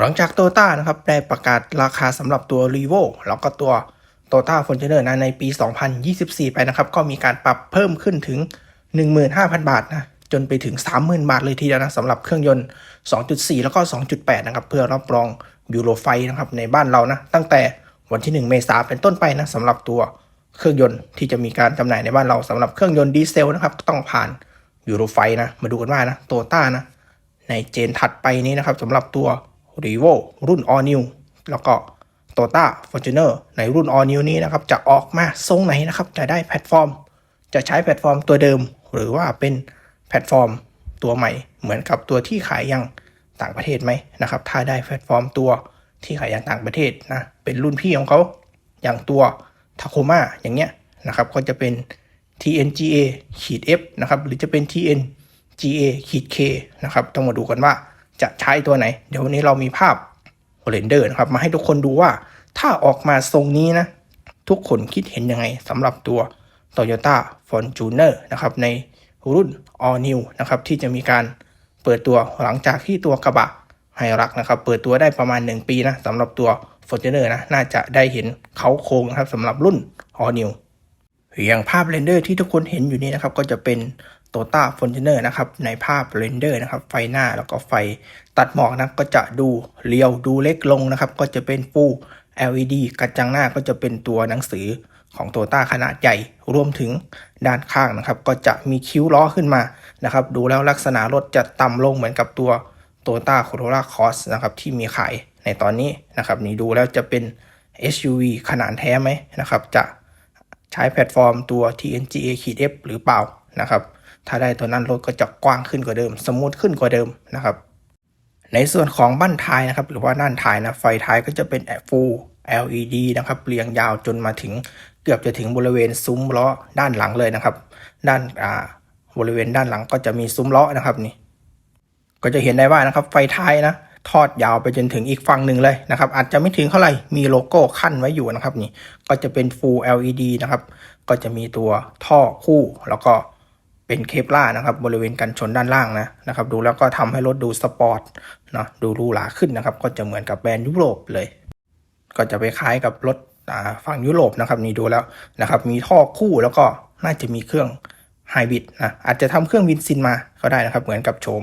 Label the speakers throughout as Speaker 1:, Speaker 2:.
Speaker 1: หลังจากโตต้านะครับได้ประกาศราคาสำหรับตัว r e v o แล้วก็ตัว t o t a f o r t u n e r นะในปี 2024 ไปนะครับ ก็มีการปรับเพิ่มขึ้นถึง 15,000 บาทนะจนไปถึง 30,000 บาทเลยทีเดียวนะสำหรับเครื่องยนต์ 2.4 แล้วก็ 2.8 นะครับ เพื่อรับรองยูโรไฟนะครับในบ้านเรานะ ตั้งแต่วันที่ 1 เมษายนเป็นต้นไปนะสำหรับตัวเครื่องยนต์ที่จะมีการจำหน่ายในบ้านเราสำหรับเครื่องยนต์ดีเซลนะครับต้องผ่านยูโรไฟนะมาดูกันว่านะโตต้านะในเจนถัดไปนี้นะครับสำหรับตัว r e v o รุ่น All New แล้วก็ t o y o t a Fortuner ในรุ่น All New นี้นะครับ จะออกมาทรงไหนนะครับ จะได้แพลตฟอร์ม จะใช้แพลตฟอร์มตัวเดิม หรือว่าเป็นแพลตฟอร์มตัวใหม่ เหมือนกับตัวที่ขายยังต่างประเทศไหมนะครับ ถ้าได้แพลตฟอร์มตัวที่ขายยังต่างประเทศนะ เป็นรุ่นพี่ของเขาอย่างตัว Tacoma อย่างเงี้ยนะครับ ก็จะเป็น TNGA ขีด F นะครับ หรือจะเป็น TNGA ขีด K นะครับ ต้องมาดูกันว่า จะใช้ตัวไหน เดี๋ยววันนี้เรามีภาพเรนเดอร์นะครับ มาให้ทุกคนดูว่า ถ้าออกมาทรงนี้นะ ทุกคนคิดเห็นยังไงสำหรับตัว Toyota Fortuner นะครับในรุ่น All New นะครับที่จะมีการเปิดตัวหลังจากที่ตัวกระบะไฮรักนะครับ เปิดตัวได้ประมาณ 1 ปีนะสำหรับตัว Fortuner นะน่าจะได้เห็นเขาโครงนะครับสำหรับรุ่น All New อย่างภาพเรนเดอร์ที่ทุกคนเห็นอยู่นี้นะครับ ก็จะเป็น t o ต้าฟอนเทเนอร์นะครับในภาพเรนเดอร์นะครับไฟหน้าแล้วก็ไฟตัดหมอกนะก็จะดูเรียวดูเล็กลงนะครับ ก็จะเป็นฟู LED กระจังหน้าก็จะเป็นตัวหนังสือของโตต้าขนาดใหญ่รวมถึงด้านข้างนะครับ ก็จะมีคิ้วล้อขึ้นมานะครับ ดูแล้วลักษณะรถจะต่ำลงเหมือนกับตัวโตต้าโคโรล่าคอสนะครับที่มีขายในตอนนี้นะครับ นี่ดูแล้วจะเป็น SUV ขนาดแท้ไหมนะครับ จะใช้แพลตฟอร์มตัว TNGA F หรือเปล่านะครับ ถ้าได้ตัวนั้นรถก็จะกว้างขึ้นกว่าเดิม สมูทขึ้นกว่าเดิมนะครับ ในส่วนของบั้นท้ายนะครับ หรือว่าด้านท้ายนะไฟท้ายก็จะเป็น full LED นะครับเรียงยาวจนมาถึงเกือบจะถึงบริเวณซุ้มล้อด้านหลังเลยนะครับ ด้านอ่าบริเวณด้านหลังก็จะมีซุ้มล้อนะครับนี่ ก็จะเห็นได้ว่านะครับไฟท้ายนะทอดยาวไปจนถึงอีกฝั่งหนึ่งเลยนะครับ อาจจะไม่ถึงเท่าไหร่มีโลโก้ขั้นไว้อยู่นะครับนี่ก็จะเป็น full LED นะครับ ก็จะมีตัวท่อคู่แล้วก็ เป็นเคปล่านะครับบริเวณกันชนด้านล่างนะนะครับดูแล้วก็ทำให้รถดูสปอร์ตเนาะดูรูหราขึ้นนะครับ ก็จะเหมือนกับแบรนด์ยุโรปเลย ก็จะไปคล้ายกับรถฝั่งยุโรปนะครับนี่ดูแล้วนะครับมีท่อคู่แล้วก็น่าจะมีเครื่องไฮบริดนะอาจจะทำเครื่องวินซินมาก็ได้นะครับ เหมือนกับโฉม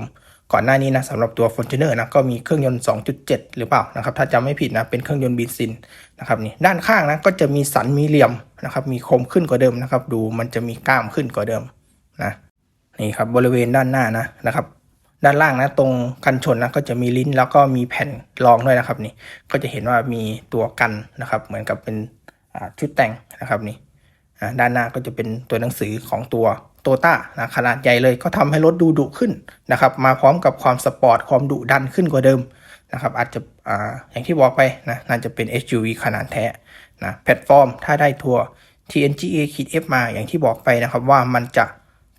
Speaker 1: ก่อนหน้านี้นะสำหรับตัว f o r t u n e r นะก็มีเครื่องยนต์ 2.7 หรือเปล่านะครับถ้าจำไม่ผิดนะเป็นเครื่องยนต์บินซินนะครับนี่ด้านข้างนะก็จะมีสันมีเหลี่ยมนะครับมีคมขึ้นกว่าเดิมนะครับ ดูมันจะมีกล้ามขึ้นกว่าเดิม นะนี่ครับบริเวณด้านหน้านะนะครับ ด้านล่างนะตรงกันชนนะก็จะมีลิ้นแล้วก็มีแผ่นรองด้วยนะครับนี่ก็จะเห็นว่ามีตัวกันนะครับ เหมือนกับเป็นชุดแต่งนะครับนี่ด้านหน้าก็จะเป็นตัวหนังสือของตัวโตต้านะขนาดใหญ่เลยก็ทำให้รถดูดุขึ้นนะครับ มาพร้อมกับความสปอร์ตความดุดันขึ้นกว่าเดิมนะครับ อาจจะออย่างที่บอกไปนะน่าจะเป็น SUV ขนาดแท้นะแพลตฟอร์มถ้าได้ทัวร์ TNGA ขีด F มาอย่างที่บอกไปนะครับว่ามันจะ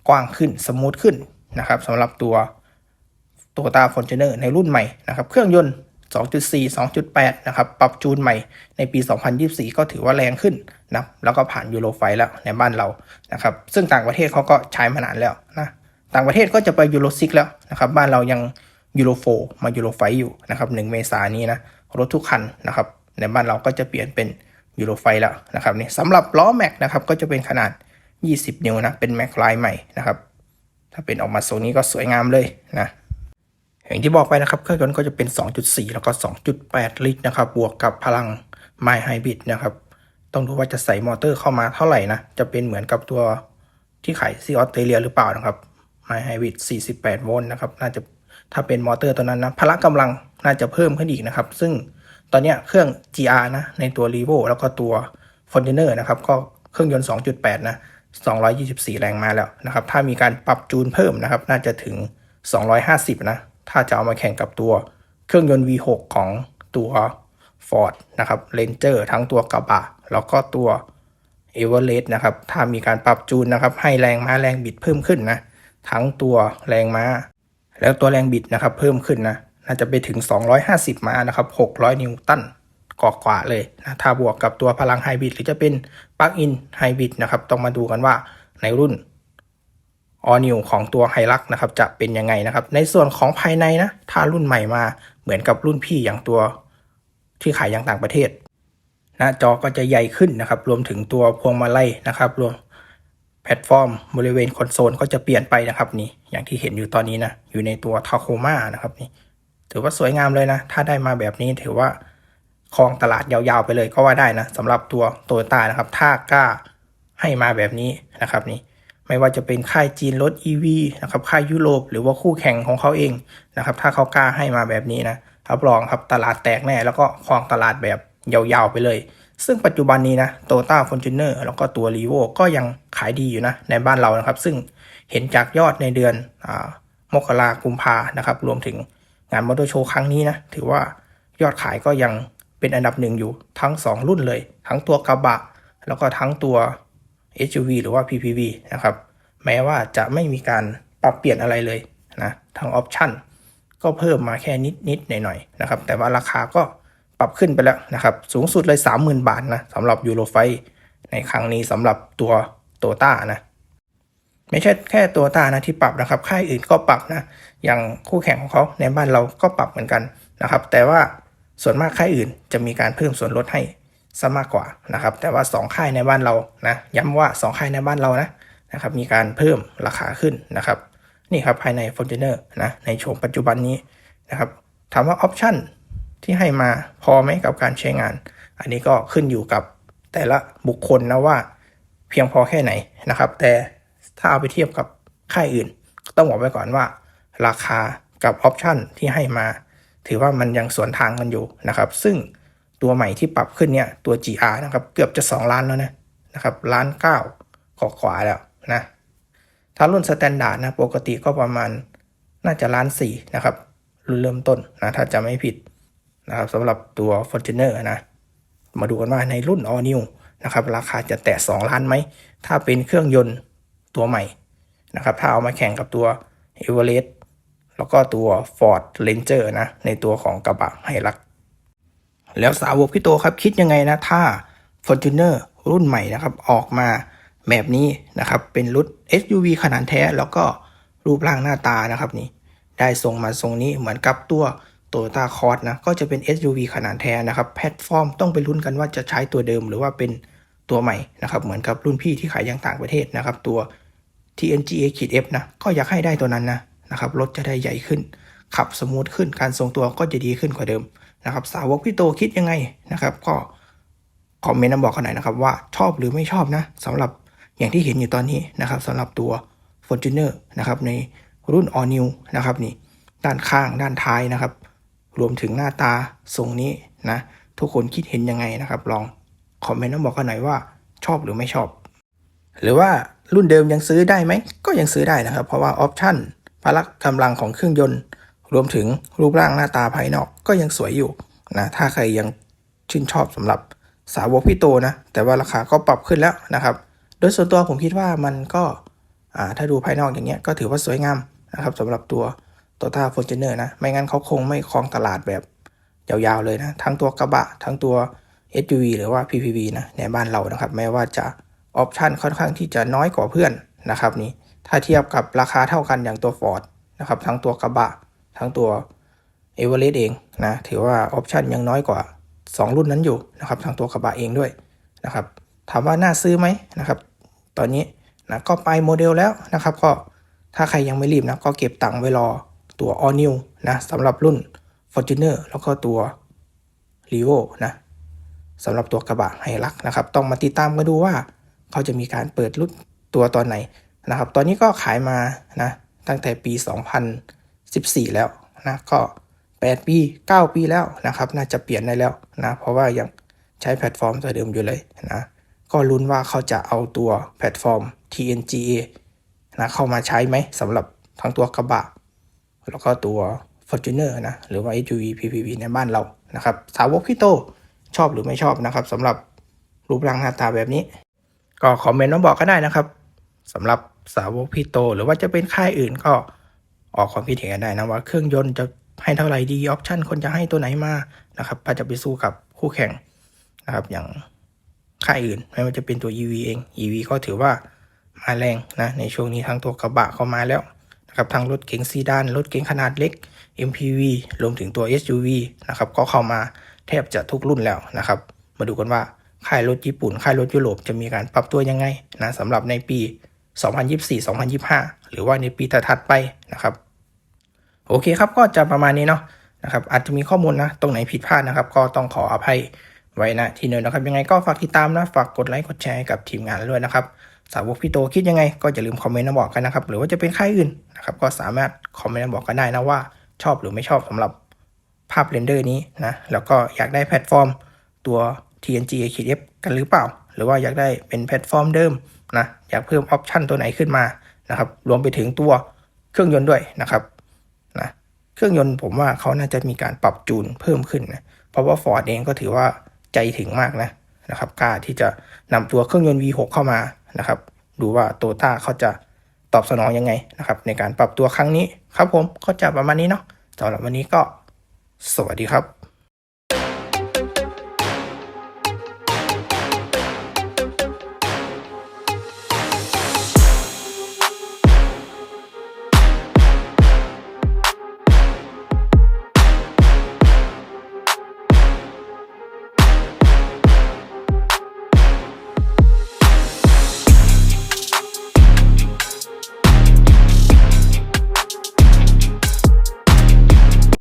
Speaker 1: กว้างขึ้นสมูทขึ้นนะครับสำหรับตัวตัวตาฟอนเจเนอร์ในรุ่นใหม่นะครับ เครื่องยนต์ 2.4 2.8 นะครับ ปรับจูนใหม่ในปี 2024 ก็ถือว่าแรงขึ้นนะแล้วก็ผ่านยูโรไฟแล้วในบ้านเรานะครับ ซึ่งต่างประเทศเขาก็ใช้มานานแล้วนะ ต่างประเทศก็จะไปยูโรซิกแล้วนะครับ บ้านเรายังยูโรโฟมายูโรไฟอยู่นะครับ 1 เมษายนนี้นะ รถทุกคันนะครับ ในบ้านเราก็จะเปลี่ยนเป็นยูโรไฟแล้วนะครับนี่สำหรับล้อแม็กนะครับ ก็จะเป็นขนาด 20 นิ้วนะ เป็นแม็กไลน์ใหม่นะครับ ถ้าเป็นออกมาโซนี้ก็สวยงามเลยนะ อย่างที่บอกไปนะครับ เครื่องยนต์ก็จะเป็น 2.4 แล้วก็ 2.8 ลิตรนะครับ บวกกับพลังไมไฮบริดนะครับ ต้องดูว่าจะใส่มอเตอร์เข้ามาเท่าไหร่นะ จะเป็นเหมือนกับตัวที่ขายซีออสเตรเลียหรือเปล่านะครับไมไฮบริด48 โวลต์นะครับ น่าจะถ้าเป็นมอเตอร์ตัวนั้นนะ พละกำลังน่าจะเพิ่มขึ้นอีกนะครับ ซึ่งตอนนี้เครื่อง GR นะ ในตัว r e v o แล้วก็ตัว f o r t u n e r นะครับ ก็เครื่องยนต์ 2.8 นะ 224 แรงมาแล้วนะครับ ถ้ามีการปรับจูนเพิ่มนะครับ น่าจะถึง 250 นะ ถ้าจะเอามาแข่งกับตัวเครื่องยนต์ V6 ของตัว Ford นะครับ Ranger ทั้งตัวกระบะ แล้วก็ตัว e v e r e s t นะครับ ถ้ามีการปรับจูนนะครับ ให้แรงม้าแรงบิดเพิ่มขึ้นนะ ทั้งตัวแรงม้า แล้วตัวแรงบิดนะครับ เพิ่มขึ้นนะ น่าจะไปถึง 250 ม้านะครับ 600 นิวตัน กอกว่าเลยนะถ้าบวกกับตัวพลังไฮบริดหรือจะเป็นปลั๊กอินไฮบริดนะครับต้องมาดูกันว่าในรุ่นออนิวของตัวไฮรักนะครับจะเป็นยังไงนะครับ ในส่วนของภายในนะถ้ารุ่นใหม่มาเหมือนกับรุ่นพี่อย่างตัวที่ขายอย่างต่างประเทศหน้าจอก็จะใหญ่ขึ้นนะครับ รวมถึงตัวพวงมาลัยนะครับรวมแพลตฟอร์มบริเวณคอนโซลก็จะเปลี่ยนไปนะครับนี่อย่างที่เห็นอยู่ตอนนี้นะอยู่ในตัวทาโคมานะครับนี่ถือว่าสวยงามเลยนะ ถ้าได้มาแบบนี้ถือว่า ครองตลาดยาวๆไปเลยก็ว่าได้นะสำหรับตัวโตโยต้านะครับ ถ้ากล้าให้มาแบบนี้นะครับนี่ไม่ว่าจะเป็นค่ายจีนรถ EV นะครับค่ายยุโรปหรือว่าคู่แข่งของเขาเองนะครับถ้าเขากล้าให้มาแบบนี้นะรับรองครับตลาดแตกแน่ แล้วก็ครองตลาดแบบยาวๆไปเลย ซึ่งปัจจุบันนี้นะโตต้าฟอร์จูเนอร์แล้วก็ตัว r ีโวก็ยังขายดีอยู่นะในบ้านเรานะครับ ซึ่งเห็นจากยอดในเดือนอมกรากุมภานะครับรวมถึงงานมอเตอร์โชว์ครั้งนี้นะถือว่ายอดขายก็ยัง เป็นอันดับหนึ่งอยู่ทั้ง 2 รุ่นเลย ทั้งตัวกระบะ แล้วก็ทั้งตัว SUV หรือว่า PPV นะครับ แม้ว่าจะไม่มีการปรับเปลี่ยนอะไรเลยนะทางออปชันก็เพิ่มมาแค่นิดนิดหน่อยหน่อยๆนะครับ แต่ว่าราคาก็ปรับขึ้นไปแล้วนะครับ สูงสุดเลย 30,000 บาทนะสำหรับยูโรไฟในครั้งนี้สำหรับตัวโตต้านะไม่ใช่แค่ตัวตานะที่ปรับนะครับ ค่ายอื่นก็ปรับนะ อย่างคู่แข่งของเขาในบ้านเราก็ปรับเหมือนกันนะครับ แต่ว่า ส่วนมากค่ายอื่นจะมีการเพิ่มส่วนลดให้ซะมากกว่านะครับ แต่ว่า 2 ค่ายในบ้านเรานะย้ำว่า 2 ค่ายในบ้านเรานะนะครับมีการเพิ่มราคาขึ้นนะครับ นี่ครับภายใน f o r t u n e r นะในโฉมปัจจุบันนี้นะครับถามว่าออปชันที่ให้มาพอไหมกับการใช้งาน อันนี้ก็ขึ้นอยู่กับแต่ละบุคคลนะว่าเพียงพอแค่ไหนนะครับ แต่ถ้าเอาไปเทียบกับค่ายอื่น ต้องบอกไว้ก่อนว่า ราคากับออปชันที่ให้มา ถือว่ามันยังสวนทางกันอยู่นะครับ ซึ่งตัวใหม่ที่ปรับขึ้นเนี่ยตัว GR นะครับเกือบจะ 2 ล้านแล้วนะนะครับล้านเก้าขอขวาแล้วนะถ้ารุ่นสแตนดาร์ดนะปกติก็ประมาณน่าจะล้านสี่นะครับรุ่นเริ่มต้นนะถ้าจะไม่ผิดนะครับสำหรับตัว f o r t u n e r นะมาดูกันว่าในรุ่น All New นะครับราคาจะแตะ 2 ล้านไหม ถ้าเป็นเครื่องยนต์ตัวใหม่นะครับถ้าเอามาแข่งกับตัว e v e r e s t แล้วก็ตัว Ford Ranger นะ ในตัวของกระบะไฮรัก แล้วสาวกพี่โตครับคิดยังไงนะ ถ้า Fortuner รุ่นใหม่นะครับ ออกมาแบบนี้นะครับ เป็นรถ SUV ขนาดแท้ แล้วก็รูปร่างหน้าตานะครับนี่ได้ทรงมาทรงนี้เหมือนกับตัว Toyota Cross นะ ก็จะเป็น SUV ขนาดแท้นะครับ แพลตฟอร์มต้องไปลุ้นกันว่าจะใช้ตัวเดิมหรือว่าเป็นตัวใหม่นะครับ เหมือนกับรุ่นพี่ที่ขายอย่างต่างประเทศนะครับ ตัว TNGA ขีด F นะ ก็อยากให้ได้ตัวนั้นนะ นะครับรถจะได้ใหญ่ขึ้น ขับสมูทขึ้นการทรงตัวก็จะดีขึ้นกว่าเดิมนะครับสาวกพี่โตคิดยังไงนะครับ ก็คอมเมนต์มาบอกกันหน่อยนะครับว่าชอบหรือไม่ชอบนะสำหรับอย่างที่เห็นอยู่ตอนนี้นะครับสำหรับตัว Fortuner นะครับในรุ่น All New นะครับนี่ด้านข้างด้านท้ายนะครับ รวมถึงหน้าตาทรงนี้นะทุกคนคิดเห็นยังไงนะครับ ลองคอมเมนต์มาบอกกันหน่อยว่าชอบหรือไม่ชอบ หรือว่ารุ่นเดิมยังซื้อได้ไหมก็ยังซื้อได้นะครับ เพราะว่าออปชั่น พละกำลังของเครื่องยนต์ รวมถึงรูปร่างหน้าตาภายนอกก็ยังสวยอยู่นะถ้าใครยังชื่นชอบสำหรับสาวกพี่โตนะ แต่ว่าราคาก็ปรับขึ้นแล้วนะครับ โดยส่วนตัวผมคิดว่ามันก็ถ้าดูภายนอกอย่างเงี้ยก็ถือว่าสวยงามนะครับสำหรับตัวโตต้าฟอร์จูเนอร์นะ ไม่งั้นเขาคงไม่ครองตลาดแบบยาวๆเลยนะ ทั้งตัวกระบะ ทั้งตัว SUV หรือว่า PPV นะในบ้านเรานะครับแม้ว่าจะออปชันค่อนข้างที่จะน้อยกว่าเพื่อนนะครับนี่ ถ้าเทียบกับราคาเท่ากันอย่างตัว Ford นะครับ ทั้งตัวกระบะ ทั้งตัว e v e r e s t เองนะ ถือว่าออปชันยังน้อยกว่า 2 รุ่นนั้นอยู่นะครับ ทั้งตัวกระบะเองด้วยนะครับ ถามว่าน่าซื้อไหมนะครับ ตอนนี้นะก็ไปโมเดลแล้วนะครับ ก็ถ้าใครยังไม่รีบนะ ก็เก็บตังค์ไว้รอตัว All New นะสำหรับรุ่น Fortuner แล้วก็ตัว r e v o นะสำหรับตัวกระบะไฮรักนะครับ ต้องมาติดตามกันดูว่า เขาจะมีการเปิดรุ่นตัวตอนไหน นะครับ ตอนนี้ก็ขายมานะตั้งแต่ปี 2014 แล้วนะก็ 8 ปี 9 ปีแล้วนะครับ น่าจะเปลี่ยนได้แล้วนะเพราะว่ายังใช้แพลตฟอร์มตัวเดิมอยู่เลยนะก็ลุ้นว่าเขาจะเอาตัวแพลตฟอร์ม TNGA นะเข้ามาใช้ไหมสำหรับทั้งตัวกระบะ แล้วก็ตัว Fortuner นะหรือว่า SUV PPV ในบ้านเรานะครับ สาวกพี่โตชอบหรือไม่ชอบนะครับสำหรับรูปร่างหน้าตาแบบนี้ ก็คอมเมนต์มาบอกก็ได้นะครับ สำหรับสาวกพี่โต หรือว่าจะเป็นค่ายอื่นก็ออกความคิดเห็นกันได้นะว่าเครื่องยนต์จะให้เท่าไหร่ดีออปชันคนจะให้ตัวไหนมานะครับถ้าจะไปสู้กับคู่แข่งนะครับอย่างค่ายอื่นไม่ว่าจะเป็นตัว EV เอง EV ก็ถือว่ามาแรงนะในช่วงนี้ทั้งตัวกระบะเข้ามาแล้วนะครับทั้งรถเก๋งซีดานรถเก๋งขนาดเล็ก MPV รวมถึงตัว SUV นะครับก็เข้ามาแทบจะทุกรุ่นแล้วนะครับ มาดูกันว่าค่ายรถญี่ปุ่น ค่ายรถยุโรปจะมีการปรับตัวยังไงนะสำหรับในปี 2024-2025 หรือว่าในปีถัดไปนะครับ โอเคครับก็จะประมาณนี้เนาะนะครับอาจจะมีข้อมูลนะตรงไหนผิดพลาดนะครับ ก็ต้องขออภัยไว้นะทีเนินนะครับ ยังไงก็ฝากติดตามนะฝากกดไลค์กดแชร์ให้กับทีมงานด้วยนะครับ สาวกพี่โตคิดยังไง ก็อย่าลืมคอมเมนต์มาบอกกันนะครับ หรือว่าจะเป็นใค่ายอื่นนะครับ ก็สามารถคอมเมนต์มาบอกกันได้นะว่า ชอบหรือไม่ชอบสำหรับภาพเรนเดอร์นี้นะแล้วก็อยากได้แพลตฟอร์มตัว TNG AKF กันหรือเปล่า หรือว่าอยากได้เป็นแพลตฟอร์มเดิม นะอยากเพิ่มออปชันตัวไหนขึ้นมานะครับรวมไปถึงตัวเครื่องยนต์ด้วยนะครับนะเครื่องยนต์ผมว่าเขาน่าจะมีการปรับจูนเพิ่มขึ้นนะเพราะว่า Ford เองก็ถือว่าใจถึงมากนะนะครับกล้าที่จะนำตัวเครื่องยนต์ V6 เข้ามานะครับดูว่าโตต้าเขาจะตอบสนองยังไงนะครับในการปรับตัวครั้งนี้ครับผมก็จะประมาณนี้เนาะสำหรับวันนี้ก็สวัสดีครับ